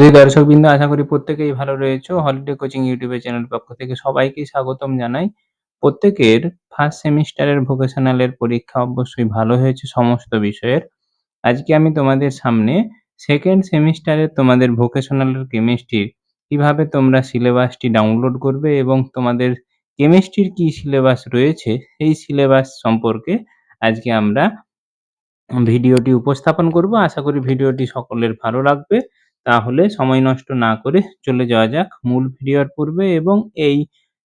প্রিয় দর্শকবৃন্দ, আশা করি প্রত্যেকেই ভালো রয়েছে হলিডে কোচিং ইউটিউবের চ্যানেল পক্ষ থেকে সবাইকেই স্বাগতম জানাই। প্রত্যেকের ফার্স্ট সেমিস্টারের ভোকেশনালের পরীক্ষা অবশ্যই ভালো হয়েছে সমস্ত বিষয়ের। আজকে আমি তোমাদের সামনে সেকেন্ড সেমিস্টারের তোমাদের ভোকেশনালের কেমিস্ট্রির কীভাবে তোমরা সিলেবাসটি ডাউনলোড করবে এবং তোমাদের কেমিস্ট্রির কি সিলেবাস রয়েছে, সেই সিলেবাস সম্পর্কে আজকে আমরা ভিডিওটি উপস্থাপন করব। আশা করি ভিডিওটি সকলের ভালো লাগবে। তাহলে সময় নষ্ট না করে চলে যাওয়া যাক মূল ভিডিওর পূর্বে এবং এই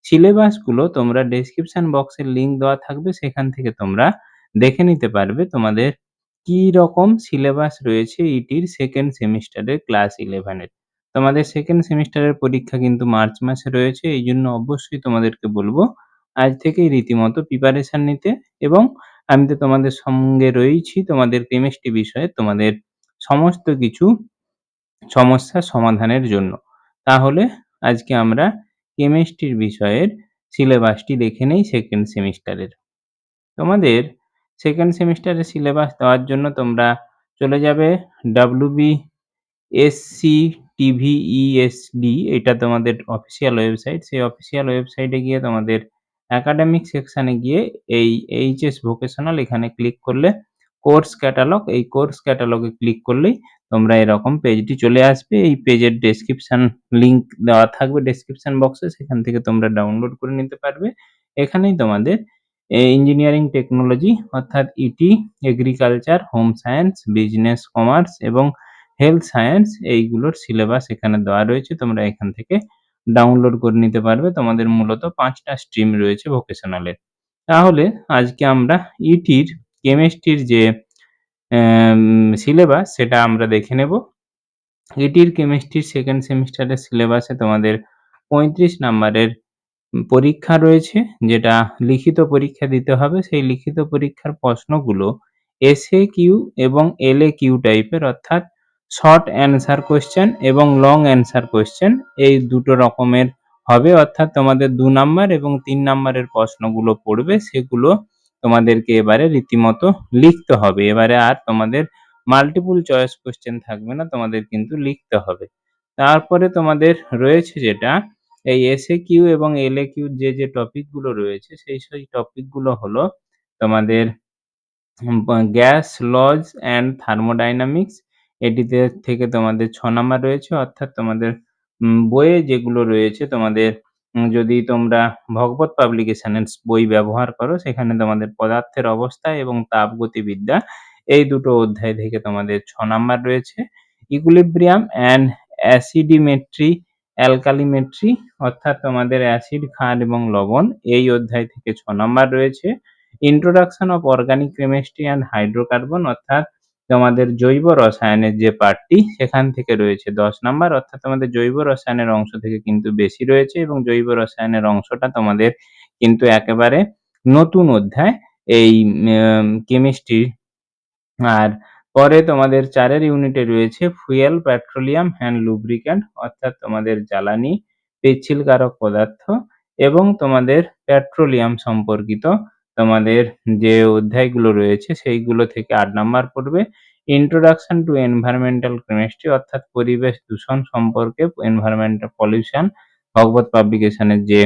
সিলেবাসগুলো তোমরা ডেসক্রিপশন বক্সের লিঙ্ক দেওয়া থাকবে, সেখান থেকে তোমরা দেখে নিতে পারবে তোমাদের কি রকম সিলেবাস রয়েছে ইটির সেকেন্ড সেমিস্টারের ক্লাস ইলেভেনের তোমাদের সেকেন্ড সেমিস্টারের পরীক্ষা কিন্তু মার্চ মাসে রয়েছে, এই জন্য অবশ্যই তোমাদেরকে বলব আজ থেকেই রীতিমতো প্রিপারেশন নিতে এবং আমি তো তোমাদের সঙ্গে রয়েছি, তোমাদের কেমিস্ট্রি বিষয়ে তোমাদের সমস্ত কিছু সমস্যার সমাধানের জন্য। তাহলে আজকে আমরা কেমিস্ট্রির বিষয়ের সিলেবাসটি দেখে নেই সেকেন্ড সেমিস্টারের। তোমাদের সেকেন্ড সেমিস্টারের সিলেবাস দেওয়ার জন্য তোমরা চলে যাবে ডাব্লুবি এসসি টিভিইএসডি এটা তোমাদের অফিসিয়াল ওয়েবসাইট সেই অফিসিয়াল ওয়েবসাইটে গিয়ে তোমাদের একাডেমিক সেকশানে গিয়ে এই এইচএস ভোকেশনাল এখানে ক্লিক করলে কোর্স ক্যাটালগ এই কোর্স ক্যাটালগে ক্লিক করলেই তোমরা এরকম পেজটি চলে আসবে। এই পেজের ডেসক্রিপশন লিংক দেওয়া থাকবে ডেসক্রিপশন বক্সে সেখান থেকে তোমরা ডাউনলোড করে নিতে পারবে। এখানেই তোমাদের ইঞ্জিনিয়ারিং টেকনোলজি অর্থাৎ ET agriculture home science business commerce এবং হেলথ সায়েন্স এইগুলোর সিলেবাস এখানে দেওয়া রয়েছে। তোমরা এখান থেকে ডাউনলোড করে নিতে পারবে। তোমাদের মূলত পাঁচটা স্ট্রিম রয়েছে ভোকেশনালের তাহলে আজকে আমরা ইটির কেমিস্ট্রির যে সিলেবাস সেটা আমরা দেখে নেব। ইটির কেমিস্ট্রির সেকেন্ড সেমিস্টারের সিলেবাসে তোমাদের পঁয়ত্রিশ নাম্বারের পরীক্ষা রয়েছে, যেটা লিখিত পরীক্ষা দিতে হবে। সেই লিখিত পরীক্ষার প্রশ্নগুলো এসএ কিউ এবং এলএ কিউ টাইপের অর্থাৎ শর্ট অ্যান্সার কোয়েশ্চেন এবং লং অ্যান্সার কোয়েশ্চেন এই দুটো রকমের হবে। অর্থাৎ তোমাদের দু নাম্বার এবং তিন নাম্বারের প্রশ্নগুলো পড়বে, সেগুলো তোমাদেরকে এবারে রীতিমতো লিখতে হবে। এবারে আর তোমাদের মাল্টিপুল চয়েস কোশ্চেন থাকবে না, তোমাদের কিন্তু লিখতে হবে। তারপরে তোমাদের রয়েছে যেটা, এই এসএ কিউ এবং এল এ কিউ যে যে টপিকগুলো রয়েছে, সেই সেই টপিকগুলো হলো তোমাদের গ্যাস, লজ অ্যান্ড থার্মোডাইনামিক্স। এটিতে থেকে তোমাদের ছ নাম্বার রয়েছে, অর্থাৎ তোমাদের বইয়ে যেগুলো রয়েছে, তোমাদের যদি তোমরা ভগবত পাবলিকেশনের বই ব্যবহার করো, সেখানে তোমাদের পদার্থের অবস্থা এবং তাপগতিবিদ্যা, এই দুটো অধ্যায় থেকে তোমাদের ছ নাম্বার রয়েছে। ইকুলিব্রিয়াম অ্যান্ড অ্যাসিডিমেট্রি অ্যালকালিমেট্রি অর্থাৎ তোমাদের অ্যাসিড, ক্ষার এবং লবণ, এই অধ্যায় থেকে ছ নাম্বার রয়েছে। Introduction of organic chemistry and hydrocarbon অর্থাৎ তোমাদের জৈব রসায়নের যে পার্টটি সেখান থেকে রয়েছে দশ নাম্বার, অর্থাৎ তোমাদের জৈব রসায়নের অংশ থেকে কিন্তু বেশি রয়েছে এবং জৈব রসায়নের অংশটা তোমাদের কিন্তু একেবারে নতুন অধ্যায় এই কেমিস্ট্রি আর পরে তোমাদের চারের ইউনিটে রয়েছে ফুয়েল পেট্রোলিয়াম হ্যান্ড লুব্রিক্যান্ট অর্থাৎ তোমাদের জ্বালানি, পিচ্ছিলকারক পদার্থ এবং তোমাদের পেট্রোলিয়াম সম্পর্কিত তোমাদের যে অধ্যায়গুলো রয়েছে, সেইগুলো থেকে আট নাম্বার পড়বে। ইন্ট্রোডাকশন টু এনভায়রনমেন্টাল কেমিস্ট্রি অর্থাৎ পরিবেশ দূষণ সম্পর্কে এনভায়রনমেন্টাল পলিউশন ভগবত পাবলিকেশনের যে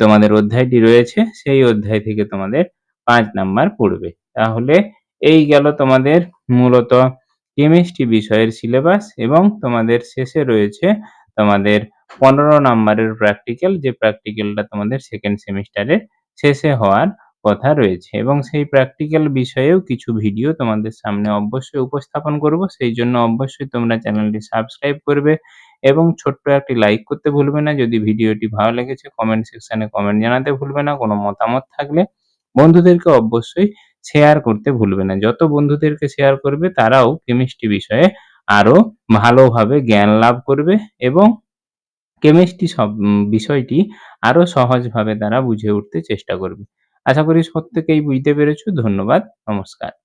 তোমাদের অধ্যায়টি রয়েছে, সেই অধ্যায় থেকে তোমাদের পাঁচ নাম্বার পড়বে। তাহলে এই গেল তোমাদের মূলত কেমিস্ট্রি বিষয়ের সিলেবাস এবং তোমাদের শেষে রয়েছে তোমাদের পনেরো নাম্বারের প্র্যাকটিক্যাল যে প্র্যাকটিক্যালটা তোমাদের সেকেন্ড সেমিস্টারে শেষে হওয়ার কথা রয়েছে এবং সেই প্র্যাকটিক্যাল বিষয়েও কিছু ভিডিও তোমাদের সামনে অবশ্যই উপস্থাপন করব। সেই জন্য অবশ্যই তোমরা চ্যানেলটি সাবস্ক্রাইব করবে এবং ছোট্ট একটি লাইক করতে ভুলবে না। যদি ভিডিওটি ভালো লেগেছে কমেন্ট সেকশনে কমেন্ট জানাতে ভুলবে না। কোনো মতামত থাকলে বন্ধুদেরকে অবশ্যই শেয়ার করতে ভুলবে না। যত বন্ধুদেরকে শেয়ার করবে, তারাও কেমিস্ট্রি বিষয়ে আরও ভালোভাবে জ্ঞান লাভ করবে এবং কেমিস্ট্রি সব বিষয়টি আরও সহজভাবে তারা বুঝে উঠতে চেষ্টা করবে। আশা করি প্রত্যেকেই বুঝতে পেরেছ। ধন্যবাদ। নমস্কার।